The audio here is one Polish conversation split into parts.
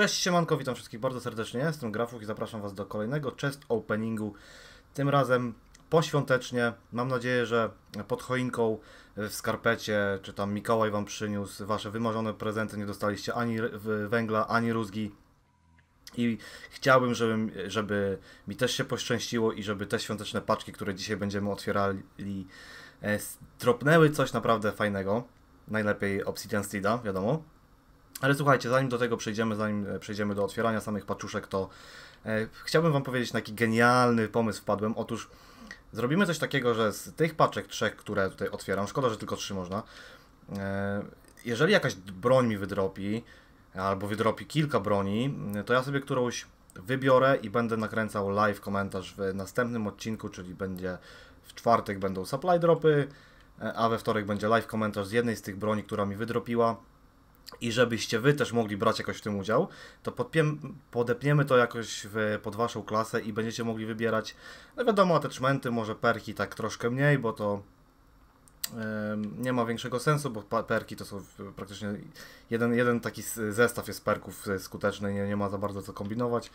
Cześć, siemanko, witam wszystkich bardzo serdecznie. Jestem Grafuk i zapraszam Was do kolejnego chest openingu. Tym razem poświątecznie. Mam nadzieję, że pod choinką w skarpecie, czy tam Mikołaj Wam przyniósł Wasze wymarzone prezenty. Nie dostaliście ani węgla, ani rózgi. I chciałbym, żeby, żeby mi też się poszczęściło i żeby te świąteczne paczki, które dzisiaj będziemy otwierali, e, dropnęły coś naprawdę fajnego. Najlepiej Obsidian Steeda, wiadomo. Ale słuchajcie, zanim do tego przejdziemy, zanim e, przejdziemy do otwierania samych paczuszek, to e, chciałbym Wam powiedzieć, na jaki genialny pomysł wpadłem. Otóż zrobimy coś takiego, że z tych paczek trzech, które tutaj otwieram, szkoda, że tylko trzy można, e, jeżeli jakaś broń mi wydropi, albo wydropi kilka broni, to ja sobie którąś wybiorę i będę nakręcał live komentarz w następnym odcinku, czyli będzie w czwartek będą supply dropy, e, a we wtorek będzie live komentarz z jednej z tych broni, która mi wydropiła i żebyście Wy też mogli brać jakoś w tym udział, to podpiem, podepniemy to jakoś w, pod Waszą klasę i będziecie mogli wybierać, no wiadomo, attachmenty, może perki tak troszkę mniej, bo to nie ma większego sensu, bo perki to są praktycznie jeden, jeden taki zestaw jest perków skuteczny, nie, nie ma za bardzo co kombinować,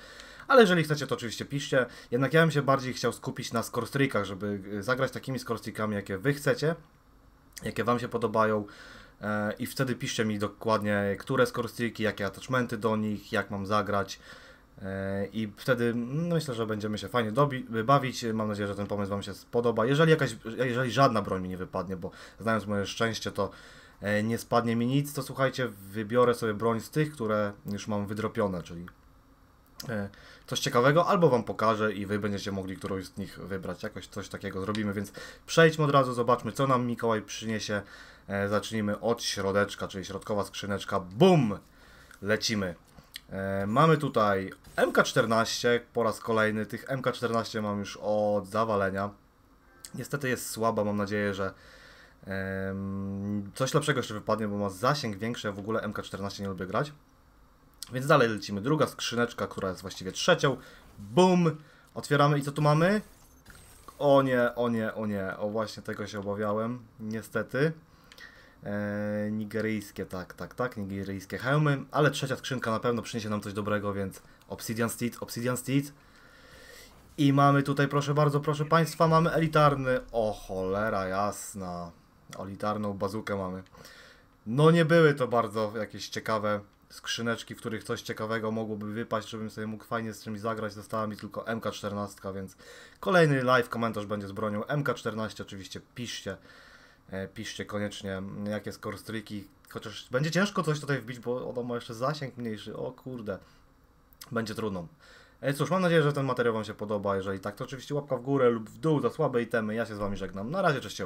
ale jeżeli chcecie, to oczywiście piszcie. Jednak ja bym się bardziej chciał skupić na score żeby zagrać takimi score jakie Wy chcecie, jakie Wam się podobają, E, i wtedy piszcie mi dokładnie, które skorstiki, jakie attachmenty do nich, jak mam zagrać e, i wtedy no, myślę, że będziemy się fajnie bawić. Mam nadzieję, że ten pomysł Wam się spodoba. Jeżeli, jakaś, jeżeli żadna broń mi nie wypadnie, bo znając moje szczęście, to e, nie spadnie mi nic, to słuchajcie, wybiorę sobie broń z tych, które już mam wydropione, czyli coś ciekawego, albo Wam pokażę i Wy będziecie mogli którąś z nich wybrać. Jakoś coś takiego zrobimy, więc przejdźmy od razu, zobaczmy, co nam Mikołaj przyniesie E, zacznijmy od środeczka, czyli środkowa skrzyneczka. Bum! Lecimy. E, mamy tutaj MK14 po raz kolejny. Tych MK14 mam już od zawalenia. Niestety jest słaba, mam nadzieję, że coś lepszego jeszcze wypadnie, bo ma zasięg większy, ja w ogóle MK14 nie lubię grać. Więc dalej lecimy. Druga skrzyneczka, która jest właściwie trzecią. Bum! Otwieramy i co tu mamy? O nie, o nie, o nie. O właśnie tego się obawiałem. Niestety. E, nigeryjskie, tak, tak, tak, nigeryjskie hełmy, ale trzecia skrzynka na pewno przyniesie nam coś dobrego, więc Obsidian Steed, Obsidian Steed. I mamy tutaj, proszę bardzo, proszę Państwa, mamy elitarny, o cholera jasna, elitarną bazukę mamy. No nie były to bardzo jakieś ciekawe skrzyneczki, w których coś ciekawego mogłoby wypaść, żebym sobie mógł fajnie z czymś zagrać. Została mi tylko MK14, więc kolejny live komentarz będzie z bronią MK14. Oczywiście piszcie. E, piszcie koniecznie, jakie skorstryki, chociaż będzie ciężko coś tutaj wbić, bo ono ma jeszcze zasięg mniejszy, o kurde, będzie trudno. E, cóż, mam nadzieję, że ten materiał Wam się podoba, jeżeli tak, to oczywiście łapka w górę lub w dół za słabe itemy, ja się z Wami żegnam, na razie, cześć.